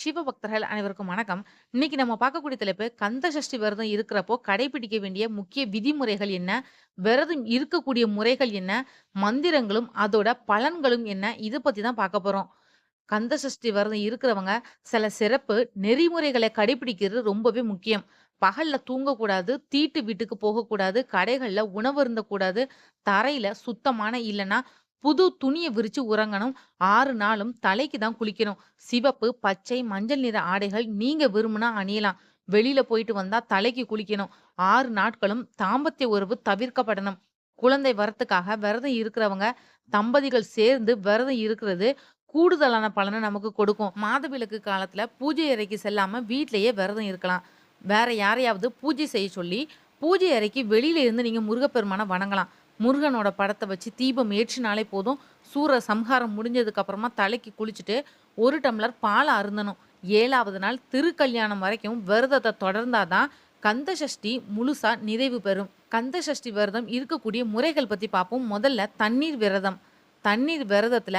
சிவபக்தர்கள் அனைவருக்கும் வணக்கம். இன்னைக்கு நம்ம பார்க்கக்கூடிய தலைப்பு கந்த சஷ்டி விரதம் இருக்கிறப்போ கடைபிடிக்க வேண்டிய முக்கிய விதிமுறைகள் என்ன? விரதம் இருக்கக்கூடிய முறைகள் என்ன? மந்திரங்களும், அதோட பலன்களும் என்ன? இதை பத்தி தான் பார்க்க போறோம். கந்த சஷ்டி விரதம் இருக்கிறவங்க சில சிறப்பு நெறிமுறைகளை கடைபிடிக்கிறது ரொம்பவே முக்கியம். பகல்ல தூங்கக்கூடாது, தீட்டு வீட்டுக்கு போகக்கூடாது, கடைகளில் உணவு இருந்தக்கூடாது தரையில சுத்தமான இல்லைன்னா புது துணியை விரிச்சு உறங்கணும். ஆறு நாளும் தலைக்கு தான் குளிக்கணும். சிவப்பு, பச்சை, மஞ்சள் நிற ஆடைகள் நீங்க விரும்புனா அணியலாம். வெளியில போயிட்டு வந்தா தலைக்கு குளிக்கணும். ஆறு நாட்களும் தாம்பத்திய உறவு தவிர்க்கப்படணும். குழந்தை வரத்துக்காக விரதம் இருக்கிறவங்க, தம்பதிகள் சேர்ந்து விரதம் இருக்கிறது கூடுதலான பலனை நமக்கு கொடுக்கும். மாதவிலக்கு காலத்துல பூஜை அறைக்கு செல்லாம வீட்டிலேயே விரதம் இருக்கலாம். வேற யாரையாவது பூஜை செய்ய சொல்லி, பூஜை அறைக்கு வெளியில இருந்து நீங்க முருகப்பெருமான வணங்கலாம். முருகனோட படத்தை வச்சு தீபம் ஏற்றினாலே போதும். சூர சம்ஹாரம் முடிஞ்சதுக்கப்புறமா தலைக்கு குளிச்சுட்டு ஒரு டம்ளர் பாலை அருந்தணும். ஏழாவது நாள் திருக்கல்யாணம் வரைக்கும் விரதத்தை தொடர்ந்தா தான் கந்த சஷ்டி முழுசா நிறைவு பெறும். கந்த சஷ்டி விரதம் இருக்கக்கூடிய முறைகள் பத்தி பார்ப்போம். முதல்ல தண்ணீர் விரதம். தண்ணீர் விரதத்துல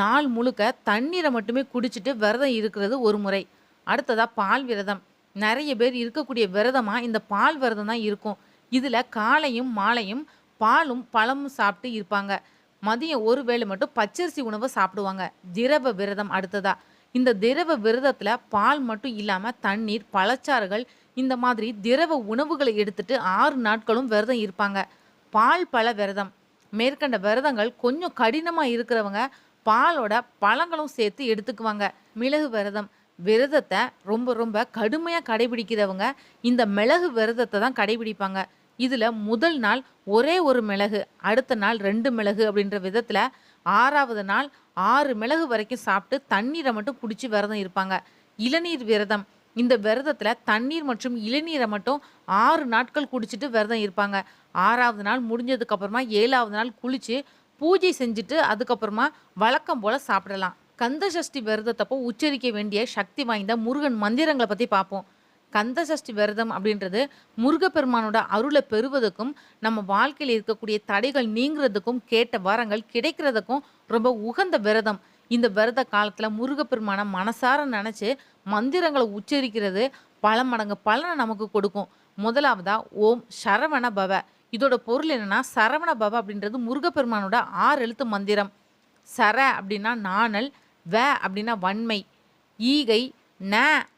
நாள் முழுக்க தண்ணீரை மட்டுமே குடிச்சிட்டு விரதம் இருக்கிறது ஒரு முறை. அடுத்ததா பால் விரதம். நிறைய பேர் இருக்கக்கூடிய விரதமா இந்த பால் விரதம் தான் இருக்கும். இதுல காலையும், மாலையும் பாலும், பழமும் சாப்பிட்டு இருப்பாங்க. மதியம் ஒரு வேளை மட்டும் பச்சரிசி உணவை சாப்பிடுவாங்க. திரவ விரதம் அடுத்ததா. இந்த திரவ விரதத்தில் பால் மட்டும் இல்லாமல் தண்ணீர், பழச்சாறுகள் இந்த மாதிரி திரவ உணவுகளை எடுத்துட்டு ஆறு நாட்களும் விரதம் இருப்பாங்க. பால் பழ விரதம். மேற்கண்ட விரதங்கள் கொஞ்சம் கடினமாக இருக்கிறவங்க, பாலோட பழங்களும் சேர்த்து எடுத்துக்குவாங்க. மிளகு விரதம். விரதத்தை ரொம்ப ரொம்ப கடுமையாக கடைபிடிக்கிறவங்க, இந்த மிளகு விரதத்தை தான் கடைபிடிப்பாங்க. இதில் முதல் நாள் ஒரே ஒரு மிளகு, அடுத்த நாள் ரெண்டு மிளகு அப்படின்ற விதத்தில் ஆறாவது நாள் ஆறு மிளகு வரைக்கும் சாப்பிட்டு தண்ணீரை மட்டும் குடித்து விரதம் இருப்பாங்க. இளநீர் விரதம். இந்த விரதத்தில் தண்ணீர் மற்றும் இளநீரை மட்டும் ஆறு நாட்கள் குடிச்சிட்டு விரதம் இருப்பாங்க. ஆறாவது நாள் முடிஞ்சதுக்கப்புறமா ஏழாவது நாள் குளித்து பூஜை செஞ்சுட்டு அதுக்கப்புறமா வழக்கம் போல் சாப்பிடலாம். கந்த சஷ்டி விரதத்தப்போ உச்சரிக்க வேண்டிய சக்தி வாய்ந்த முருகன் மந்திரங்களை பற்றி பார்ப்போம். கந்த சஷ்டி விரதம் அப்படின்றது முருகப்பெருமானோட அருளை பெறுவதற்கும், நம்ம வாழ்க்கையில் இருக்கக்கூடிய தடைகள் நீங்கிறதுக்கும் கேட்ட வரங்கள் கிடைக்கிறதுக்கும் ரொம்ப உகந்த விரதம். இந்த விரத காலத்தில் முருகப்பெருமானை மனசார நினச்சி மந்திரங்களை உச்சரிக்கிறது பல மடங்கு பலனை நமக்கு கொடுக்கும். முதலாவதா ஓம் சரவண பவ. இதோட பொருள் என்னன்னா, சரவண பவ அப்படின்றது முருகப்பெருமானோட ஆறு எழுத்து மந்திரம். சர அப்படின்னா நாணல், வ அப்படின்னா வன்மை, ஈகை, ந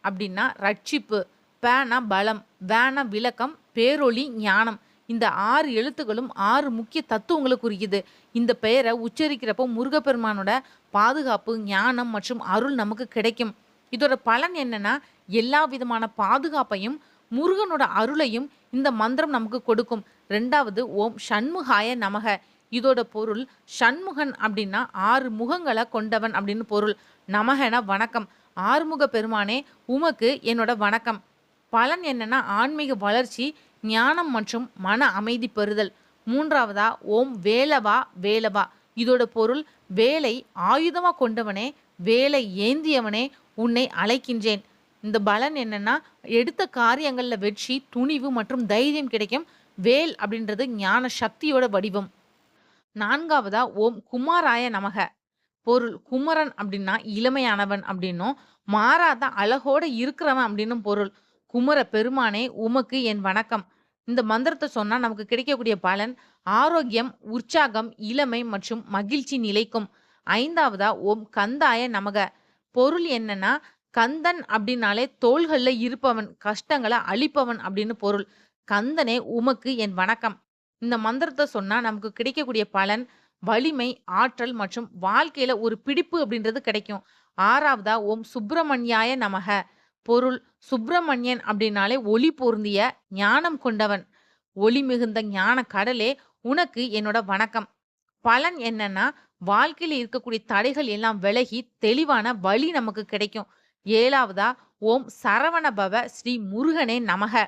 அப்படின்னா ரட்சிப்பு, பேனா பலம், வேன விளக்கம், பேரொளி, ஞானம். இந்த ஆறு எழுத்துக்களும் ஆறு முக்கிய தத்துவங்களுக்கு குறிக்குது. இந்த பெயரை உச்சரிக்கிறப்போ முருகப்பெருமானோட பாதுகாப்பு, ஞானம் மற்றும் அருள் நமக்கு கிடைக்கும். இதோட பலன் என்னன்னா, எல்லா விதமான பாதுகாப்பையும், முருகனோட அருளையும் இந்த மந்திரம் நமக்கு கொடுக்கும். ரெண்டாவது ஓம் ஷண்முகாய நமக. இதோட பொருள் ஷண்முகன் அப்படின்னா ஆறு முகங்களை கொண்டவன் அப்படின்னு பொருள். நமகன வணக்கம். ஆறுமுக பெருமானே உமக்கு என்னோட வணக்கம். பலன் என்னன்னா, ஆன்மீக வளர்ச்சி, ஞானம் மற்றும் மன அமைதி பெறுதல். மூன்றாவதா ஓம் வேலவா வேலவா. இதோட பொருள் வேலை ஆயுதமாக கொண்டவனே, வேலை ஏந்தியவனே உன்னை அழைக்கின்றேன். இந்த பலன் என்னன்னா, எடுத்த காரியங்களில் வெற்றி, துணிவு மற்றும் தைரியம் கிடைக்கும். வேல் அப்படின்றது ஞான சக்தியோட வடிவம். நான்காவதா ஓம் குமாராய நமக. பொருள் குமரன் அப்படின்னா இளமையானவன் அப்படின்னும், மாறாத அழகோட இருக்கிறவன் அப்படின்னும் பொருள். குமர பெருமானே உமக்கு என் வணக்கம். இந்த மந்திரத்தை சொன்னா நமக்கு கிடைக்கக்கூடிய பலன் ஆரோக்கியம், உற்சாகம், இளமை மற்றும் மகிழ்ச்சி நிலைக்கும். ஐந்தாவதா ஓம் கந்தாய நமக. பொருள் என்னன்னா, கந்தன் அப்படின்னாலே தோள்கள்ல இருப்பவன், கஷ்டங்களை அழிப்பவன் அப்படின்னு பொருள். கந்தனே உமக்கு என் வணக்கம். இந்த மந்திரத்தை சொன்னா நமக்கு கிடைக்கக்கூடிய பலன் வலிமை, ஆற்றல் மற்றும் வாழ்க்கையில ஒரு பிடிப்பு அப்படின்றது கிடைக்கும். ஆறாவதா ஓம் சுப்பிரமணியாய நமக. பொருள் சுப்பிரமணியன் அப்படின்னாலே ஒளி பொருந்திய, ஞானம் கொண்டவன். ஒளி மிகுந்த ஞான கடலே உனக்கு என்னோட வணக்கம். பலன் என்னன்னா, வாழ்க்கையில் இருக்கக்கூடிய தடைகள் எல்லாம் விலகி தெளிவான வழி நமக்கு கிடைக்கும். ஏழாவதா ஓம் சரவண பவ ஸ்ரீ முருகனே நமக.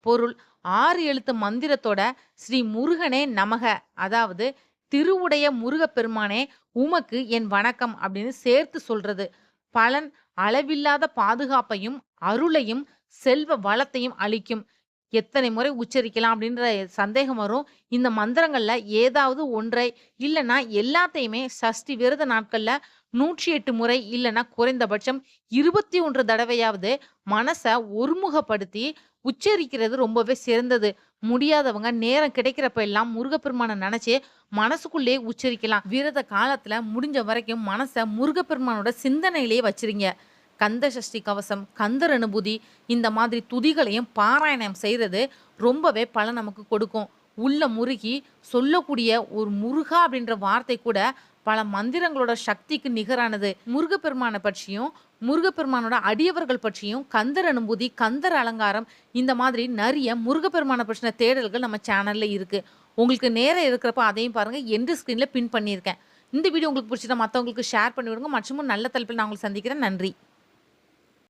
பொருள் ஆறு எழுத்து மந்திரத்தோட ஸ்ரீ முருகனே நமக அதாவது திருவுடைய முருகப்பெருமானே உமக்கு என் வணக்கம் அப்படின்னு சேர்த்து சொல்றது. பலன் அளவில்லாத பாதுகாப்பையும், அருளையும், செல்வ வளத்தையும் அளிக்கும். எத்தனை முறை உச்சரிக்கலாம் அப்படின்ற சந்தேகம் வரும். இந்த மந்திரங்கள்ல ஏதாவது ஒன்றை இல்லன்னா எல்லாத்தையுமே சஷ்டி விரத நாட்கள்ல நூற்றி எட்டு முறை இல்லைன்னா குறைந்தபட்சம் இருபத்தி ஒன்று தடவையாவது மனசை ஒருமுகப்படுத்தி உச்சரிக்கிறது ரொம்பவே சிறந்தது. முடியாதவங்க நேரம் கிடைக்கிறப்ப எல்லாம் முருகப்பெருமானை நினைச்சு மனசுக்குள்ளே உச்சரிக்கலாம். விரத காலத்துல முடிஞ்ச வரைக்கும் மனசை முருகப்பெருமானோட சிந்தனையிலேயே வச்சிருங்க. கந்த சஷ்டி கவசம் கந்தர் அனுபூதி இந்த மாதிரி துதிகளையும் பாராயணம் செய்கிறது ரொம்பவே பலன் நமக்கு கொடுக்கும். உள்ள முருகி சொல்லக்கூடிய ஒரு முருகா அப்படின்ற வார்த்தை கூட பல மந்திரங்களோட சக்திக்கு நிகரானது. முருகப்பெருமானை பற்றியும் முருகப்பெருமானோட அடியவர்கள் பற்றியும் கந்தர் அனுபூதி கந்தர் அலங்காரம் இந்த மாதிரி நிறைய முருகப்பெருமானை பற்றின தேடல்கள் நம்ம சேனலில் இருக்குது உங்களுக்கு நேரம் இருக்கிறப்ப அதையும் பாருங்கள் எந்த ஸ்க்ரீனில் பின் பண்ணியிருக்கேன். இந்த வீடியோ உங்களுக்கு பிடிச்சிட்டா மற்றவங்களுக்கு ஷேர் பண்ணி விடுங்க மற்றும் நல்ல தலைப்பில் நான் உங்களுக்கு சந்திக்கிறேன். நன்றி.